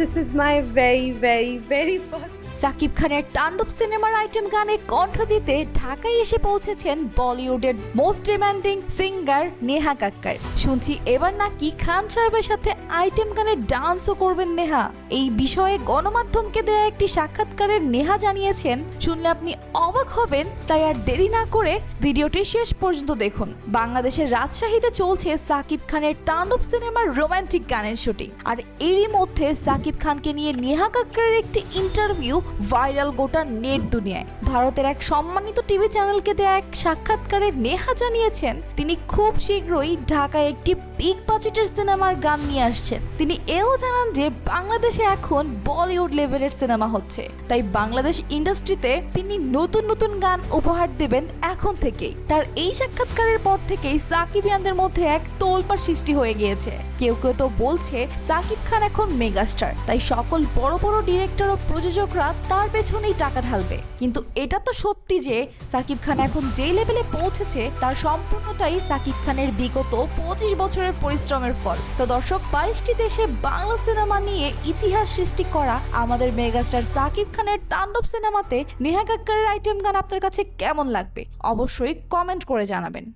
This is my very, very, very first. Shakib খানের তাণ্ডব সিনেমার আইটেম গানে কণ্ঠ দিতে ঢাকায় এসে পৌঁছেছেন বলিউডের most demanding singer Neha Kakkar শুনছি এবার নাকি খান সাহেবের সাথে আইটেম গানে ডান্সও করবেন নেহা এই বিষয়ে গণমাধ্যমকে দেয়া একটি সাক্ষাৎকারে নেহা জানিয়েছেন শুনলে আপনি অবাক হবেন তাই আর দেরি না করে ভিডিওটি শেষ পর্যন্ত দেখুন বাংলাদেশের রাজশাহীতে চলছে সাকিব খানের তাণ্ডব সিনেমার রোমান্টিক গানের শুটিং আর এরই মধ্যে সাকিব খানকে নিয়ে নেহা কাক্কারের একটি ইন্টারভিউ ভাইরাল গোটা নেট দুনিয়ায়। ভারতের এক সম্মানিত টিভি চ্যানেলকে দেয়া এক সাক্ষাৎকারে নেহা জানিয়েছেন, তিনি খুব শীঘ্রই ঢাকায় একটি বিগ বাজেটের সিনেমার গান নিয়ে আসছেন। তিনি এও জানান যে, বাংলাদেশে এখন বলিউড লেভেলের সিনেমা হচ্ছে। তাই বাংলাদেশ ইন্ডাস্ট্রিতে তিনি নতুন নতুন গান উপহার দেবেন এখন থেকেই। তার এই সাক্ষাৎকারের পর থেকেই সাকিবিয়ানদের মধ্যে এক তোলপার সৃষ্টি হয়ে গিয়েছে। কেউ কেউ তো বলছে, সাকিব খান এখন মেগাস্টার। তাই সকল বড় বড় ডিরেক্টর ও প্রযোজকরা তার পেছনেই টাকা ঢালবে। কিন্তু এটা তো সত্যি যে সাকিব খান এখন যে লেভেলে পৌঁছেছে, তার সম্পূর্ণটাই সাকিব খানের বিগত পঁচিশ বছরের পরিশ্রমের ফল। তো দর্শক, বাইশটি দেশে বাংলা সিনেমা নিয়ে ইতিহাস সৃষ্টি করা আমাদের মেগাস্টার সাকিব খানের তাণ্ডব সিনেমাতে নেহা কাক্কারের আইটেম গান আপনার কাছে কেমন লাগবে? অবশ্যই কমেন্ট করে জানাবেন।